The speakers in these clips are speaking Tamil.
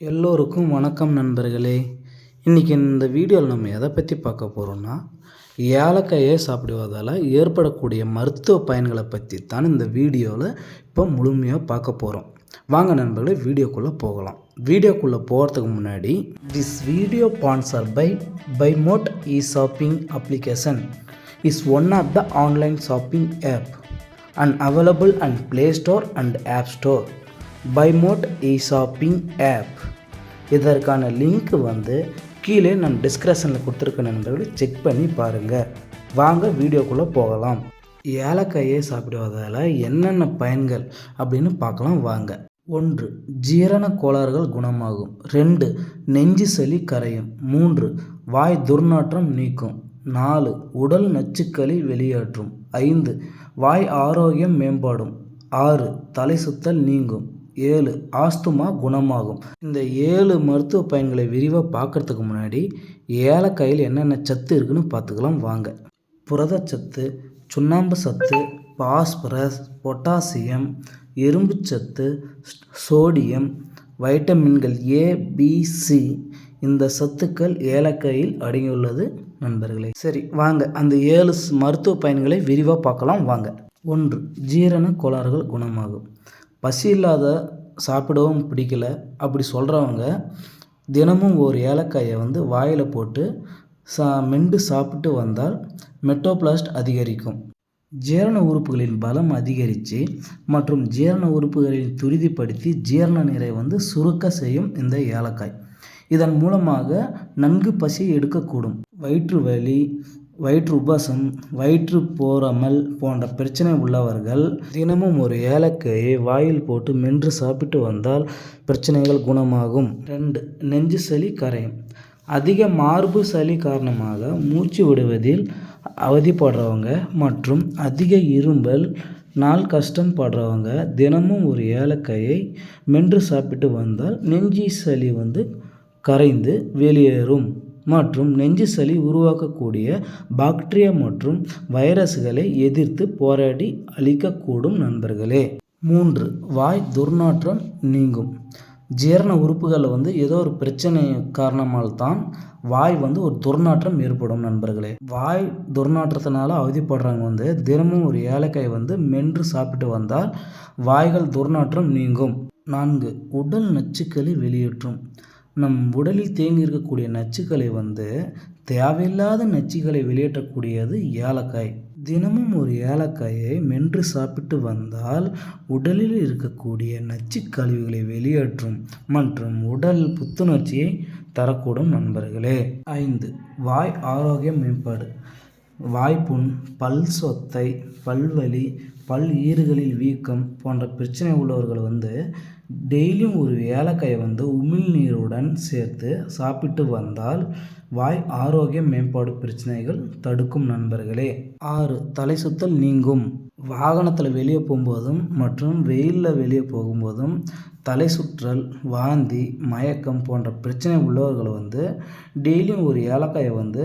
எல்லோருக்கும் வணக்கம் நண்பர்களே. இன்றைக்கி இந்த வீடியோவில் நம்ம எதை பற்றி பார்க்க போகிறோம்னா ஏலக்காயை சாப்பிடுவதால் ஏற்படக்கூடிய மருத்துவ பயன்களை பற்றி தான் இந்த வீடியோவில் இப்போ முழுமையாக பார்க்க போகிறோம் வாங்க நண்பர்களே வீடியோக்குள்ளே போகலாம். வீடியோக்குள்ளே போகிறதுக்கு முன்னாடி this video sponsor by Bymot e shopping application is one of the online shopping app and available and play store and app store Bymot e shopping app இதற்கான லிங்க் வந்து கீழே நான் டிஸ்கிரிப்ஷனில் கொடுத்துருக்க நண்பர்களை செக் பண்ணி பாருங்கள் வாங்க வீடியோக்குள்ளே போகலாம். ஏலக்காயை சாப்பிடுவதால் என்னென்ன பயன்கள் அப்படின்னு பார்க்கலாம் வாங்க. ஒன்று ஜீரண கோளாறுகள் குணமாகும். ரெண்டு நெஞ்சு சளி கரையும். மூன்று வாய் துர்நாற்றம் நீக்கும். நாலு உடல் நச்சுக்களை வெளியேற்றும். ஐந்து வாய் ஆரோக்கியம் மேம்பாடும். ஆறு தலை சுத்தல் நீங்கும். ஏழு ஆஸ்துமா குணமாகும். இந்த ஏழு மருத்துவ பயன்களை விரிவாக பார்க்குறதுக்கு முன்னாடி ஏலக்காயில் என்னென்ன சத்து இருக்குன்னு பார்த்துக்கலாம் வாங்க. புரதச்சத்து சுண்ணாம்பு சத்து பாஸ்பரஸ் பொட்டாசியம் இரும்பு சத்து சோடியம் வைட்டமின்கள் ஏ பி சி. இந்த சத்துக்கள் ஏலக்காயில் அடங்கியுள்ளது நண்பர்களே. சரி வாங்க. அந்த ஏழு மருத்துவ பயன்களை விரிவாக பார்க்கலாம் வாங்க. ஒன்று ஜீரண கோளாறுகள் குணமாகும். பசி இல்லாத சாப்பிடவும் பிடிக்கல. அப்படி சொல்கிறவங்க தினமும் ஒரு ஏலக்காயை வந்து வாயில் போட்டு சா மெண்டு சாப்பிட்டு வந்தால் மெட்டோபிளாஸ்ட் அதிகரிக்கும். ஜீரண உறுப்புகளின் பலம் அதிகரித்து மற்றும் ஜீரண உறுப்புகளின் துரிதிப்படுத்தி ஜீரண நீரை வந்து சுருக்க செய்யும் இந்த ஏலக்காய். இதன் மூலமாக நன்கு பசி எடுக்கக்கூடும். வயிற்று வலி வயிற்று உபசம் வயிற்று போராமல் போன்ற பிரச்சனை உள்ளவர்கள் தினமும் ஒரு ஏலக்காயை வாயில் போட்டு மென்று சாப்பிட்டு வந்தால் பிரச்சனைகள் குணமாகும். ரெண்டு நெஞ்சு சளி கரையும். அதிக மார்பு சளி காரணமாக மூச்சு விடுவதில் அவதிப்படுறவங்க மற்றும் அதிக இரும்பல் நாள் கஷ்டம் படுறவங்க தினமும் ஒரு ஏலக்காயை மென்று சாப்பிட்டு வந்தால் நெஞ்சி சளி வந்து கரைந்து வெளியேறும். மற்றும் நெஞ்சு சளி உருவாக்கக்கூடிய பாக்டீரியா மற்றும் வைரஸ்களை எதிர்த்து போராடி அழிக்கக்கூடும் நண்பர்களே. மூன்று வாய் துர்நாற்றம் நீங்கும். ஜீரண உறுப்புகளில் வந்து ஏதோ ஒரு பிரச்சனை காரணமாக தான் வாய் வந்து ஒரு துர்நாற்றம் ஏற்படும் நண்பர்களே. வாய் துர்நாற்றத்தினால அவதிப்படுறவங்க வந்து தினமும் ஒரு ஏலக்காய் வந்து மென்று சாப்பிட்டு வந்தால் வாய்கள் துர்நாற்றம் நீங்கும். நான்கு உடல் நச்சுக்களை வெளியேற்றும். நம் உடலில் தேங்கி இருக்கக்கூடிய நச்சுக்களை வந்து தேவையில்லாத நச்சுக்களை வெளியேற்றக்கூடியது ஏலக்காய். தினமும் ஒரு ஏலக்காயை மென்று சாப்பிட்டு வந்தால் உடலில் இருக்கக்கூடிய நச்சு கழிவுகளை வெளியேற்றும் மற்றும் உடல் புத்துணர்ச்சியை தரக்கூடும் நண்பர்களே. ஐந்து வாய் ஆரோக்கியம் மேம்பாடு. வாய்ப்புண் பல் சொத்தை பல்வலி பல் ஈறுகளில் வீக்கம் போன்ற பிரச்சனை உள்ளவர்கள் வந்து டெய்லியும் ஒரு ஏலக்காயை வந்து உமிழ்நீருடன் சேர்த்து சாப்பிட்டு வந்தால் வாய் ஆரோக்கிய மேம்பாடு பிரச்சனைகள் தடுக்கும் நண்பர்களே. ஆறு தலை சுத்தல் நீங்கும். வாகனத்தில் வெளியே போகும்போதும் மற்றும் வெயிலில் வெளியே போகும்போதும் தலை சுற்றல் வாந்தி மயக்கம் போன்ற பிரச்சனை உள்ளவர்கள் வந்து டெய்லியும் ஒரு ஏலக்காயை வந்து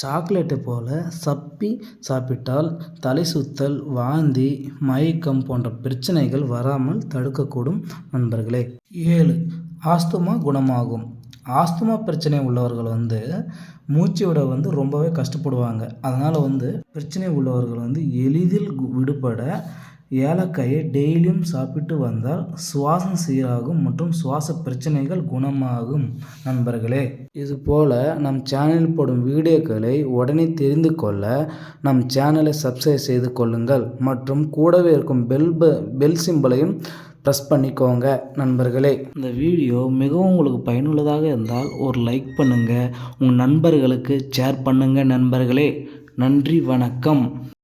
சாக்லேட்டை போல் சப்பி சாப்பிட்டால் தலை சுத்தல் வாந்தி மயக்கம் போன்ற பிரச்சனைகள் வராமல் தடுக்கக்கூடும் நண்பர்களே. ஏழு ஆஸ்துமா குணமாகும். ஆஸ்துமா பிரச்சனை உள்ளவர்கள் வந்து மூச்சு விட வந்து ரொம்பவே கஷ்டப்படுவாங்க. அதனால் வந்து பிரச்சனை உள்ளவர்கள் வந்து எளிதில் விடுபட ஏலக்காயை டெய்லியும் சாப்பிட்டு வந்தால் சுவாசம் சீராகும் மற்றும் சுவாச பிரச்சனைகள் குணமாகும். நண்பர்களே இதுபோல் நம் சேனலில் போடும் வீடியோக்களை உடனே தெரிந்து கொள்ள நம் சேனலை சப்ஸ்கிரைப் செய்து கொள்ளுங்கள். மற்றும் கூடவே இருக்கும் பெல் பெல் சிம்பிளையும் ப்ரெஸ் பண்ணிக்கோங்க. நண்பர்களே இந்த வீடியோ மிகவும் உங்களுக்கு பயனுள்ளதாக இருந்தால் ஒரு லைக் பண்ணுங்கள் உங்கள் நண்பர்களுக்கு ஷேர் பண்ணுங்கள் நண்பர்களே நன்றி வணக்கம்.